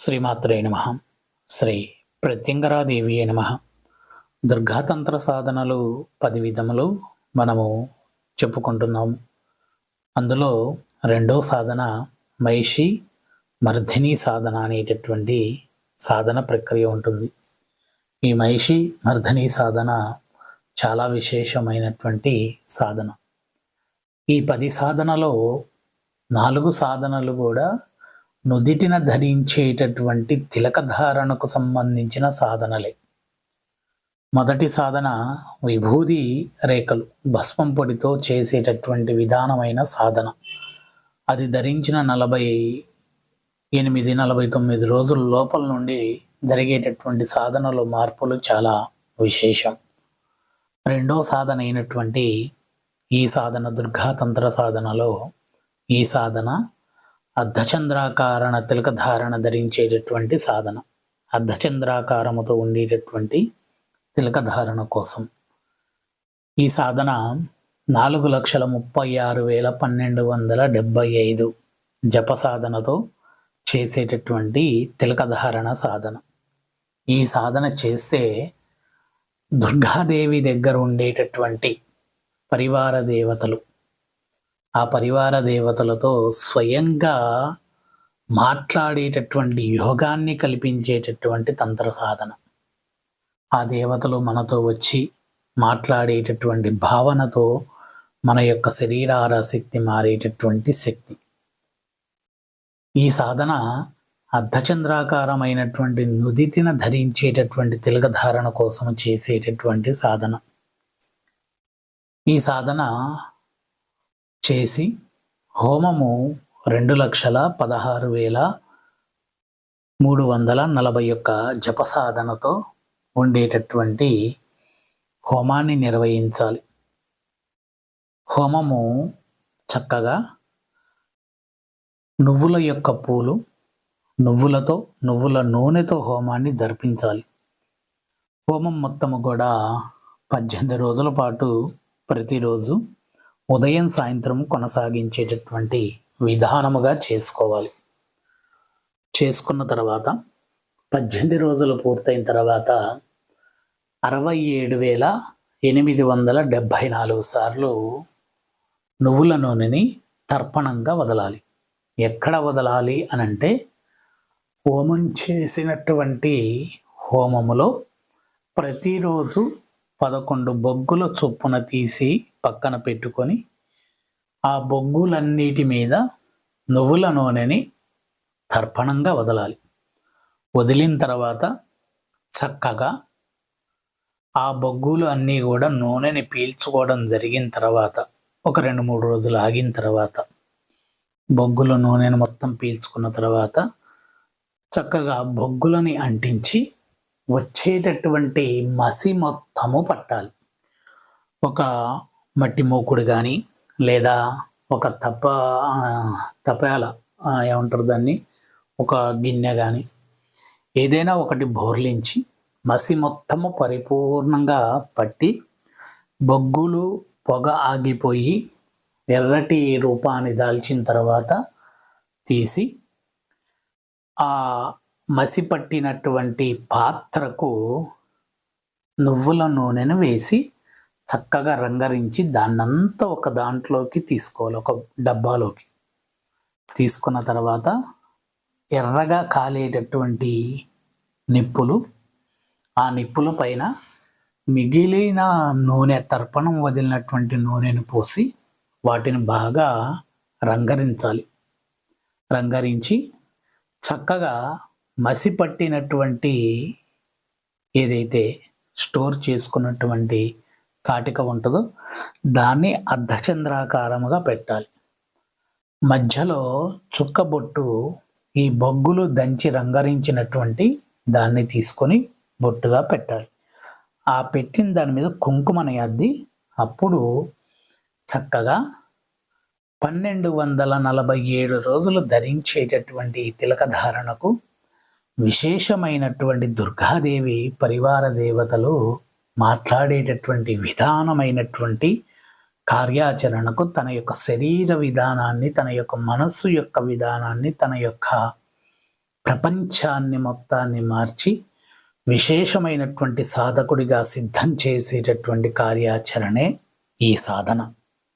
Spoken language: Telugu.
శ్రీమాత్రే నమ. శ్రీ ప్రత్యంగరాదేవి నమ. దుర్గాతంత్ర సాధనలు పది విధములు మనము చెప్పుకుంటున్నాము అందులో రెండో సాధన మహిషి మర్ధిని సాధన అనేటటువంటి సాధన ప్రక్రియ ఉంటుంది. ఈ మహిషి మర్ధని సాధన చాలా విశేషమైనటువంటి సాధన. ఈ పది సాధనలో నాలుగు సాధనలు కూడా నుదిటిన ధరించేటటువంటి తిలకధారణకు సంబంధించిన సాధనలే. మొదటి సాధన విభూది రేఖలు భస్మం పొడితో చేసేటటువంటి విధానమైన సాధన. అది ధరించిన నలభై ఎనిమిది నలభై తొమ్మిది రోజుల లోపల నుండి జరిగేటటువంటి సాధనలో మార్పులు చాలా విశేషం. రెండో సాధన అయినటువంటి ఈ సాధన దుర్గాతంత్ర సాధనలో ఈ సాధన అర్ధచంద్రాకారణ తిలక ధారణ ధరించేటటువంటి సాధన. అర్ధచంద్రాకారముతో ఉండేటటువంటి తిలక ధారణ కోసం. ఈ సాధన నాలుగు లక్షల ముప్పై ఆరు వేల పన్నెండు వందల డెబ్బై ఐదు జప సాధనతో చేసేటటువంటి తిలక ధారణ సాధన. ఈ సాధన చేస్తే దుర్గాదేవి దగ్గర ఉండేటటువంటి పరివార దేవతలు ఆ పరివార దేవతలతో స్వయంగా మాట్లాడేటటువంటి యోగాన్ని కల్పించేటటువంటి తంత్ర సాధన. ఆ దేవతలు మనతో వచ్చి మాట్లాడేటటువంటి భావనతో మన యొక్క శరీరార శక్తి మారేటటువంటి శక్తి. ఈ సాధన అర్ధచంద్రాకారమైనటువంటి నుదితిన ధరించేటటువంటి తిలక ధారణ కోసం చేసేటటువంటి సాధన. ఈ సాధన చేసి హోమము రెండు లక్షల పదహారు వేల మూడు వందల నలభై ఒక్క జప సాధనతో ఉండేటటువంటి హోమాన్ని నిర్వహించాలి. హోమము చక్కగా నువ్వుల యొక్క పూలు నువ్వులతో నువ్వుల నూనెతో హోమాన్ని జరిపించాలి. హోమం మొత్తము కూడా పద్దెనిమిది రోజుల పాటు ప్రతిరోజు ఉదయం సాయంత్రం కొనసాగించేటటువంటి విధానముగా చేసుకోవాలి. చేసుకున్న తర్వాత పద్దెనిమిది రోజులు పూర్తయిన తర్వాత అరవై ఏడు వేల ఎనిమిది వందల డెబ్భై నాలుగు సార్లు నువ్వుల నూనెని తర్పణంగా వదలాలి. ఎక్కడ వదలాలి అని అంటే హోమం చేసినటువంటి హోమములో ప్రతిరోజు పదకొండు బొగ్గుల చొప్పున తీసి పక్కన పెట్టుకొని ఆ బొగ్గులన్నిటి మీద నువ్వుల నూనెని తర్పణంగా వదలాలి. వదిలిన తర్వాత చక్కగా ఆ బొగ్గులు అన్నీ కూడా నూనెని పీల్చుకోవడం జరిగిన తర్వాత ఒక రెండు మూడు రోజులు ఆగిన తర్వాత బొగ్గుల నూనెను మొత్తం పీల్చుకున్న తర్వాత చక్కగా బొగ్గులని అంటించి వచ్చేటటువంటి మసి మొత్తము పట్టాలి. ఒక మట్టి మూకుడు కానీ లేదా ఒక తప్ప తపాల ఏమంటారు దాన్ని? ఒక గిన్నె కానీ ఏదైనా ఒకటి బోర్లించి మసి మొత్తము పరిపూర్ణంగా పట్టి బొగ్గులు పొగ ఆగిపోయి ఎర్రటి రూపాన్ని దాల్చిన తర్వాత తీసి ఆ మసి పట్టినటువంటి పాత్రకు నువ్వుల నూనెను వేసి చక్కగా రంగరించి దాన్నంతా ఒక దాంట్లోకి తీసుకోవాలి. ఒక డబ్బాలోకి. తీసుకున్న తర్వాత ఎర్రగా కాలేటటువంటి నిప్పులు ఆ నిప్పుల పైన మిగిలిన నూనె తర్పణం వదిలినటువంటి నూనెను పోసి వాటిని బాగా రంగరించాలి. రంగరించి చక్కగా మసి పట్టినటువంటి ఏదైతే స్టోర్ చేసుకున్నటువంటి కాటిక ఉంటుందో దాన్ని అర్ధచంద్రాకారముగా పెట్టాలి. మధ్యలో చుక్కబొట్టు ఈ బొగ్గులు దంచి రంగరించినటువంటి దాన్ని తీసుకొని బొట్టుగా పెట్టాలి. ఆ పెట్టిన దాని మీద కుంకుమని అద్ది అప్పుడు చక్కగా పన్నెండు వందల నలభై ఏడు రోజులు ధరించేటటువంటి తిలక ధారణకు విశేషమైనటువంటి దుర్గాదేవి పరివార దేవతలు మాట్లాడేటటువంటి విధానమైనటువంటి కార్యాచరణకు తన యొక్క శరీర విధానాన్ని తన యొక్క మనస్సు యొక్క విధానాన్ని తన యొక్క ప్రపంచాన్ని మొత్తాన్ని మార్చి విశేషమైనటువంటి సాధకుడిగా సిద్ధం చేసేటటువంటి కార్యాచరణే ఈ సాధన.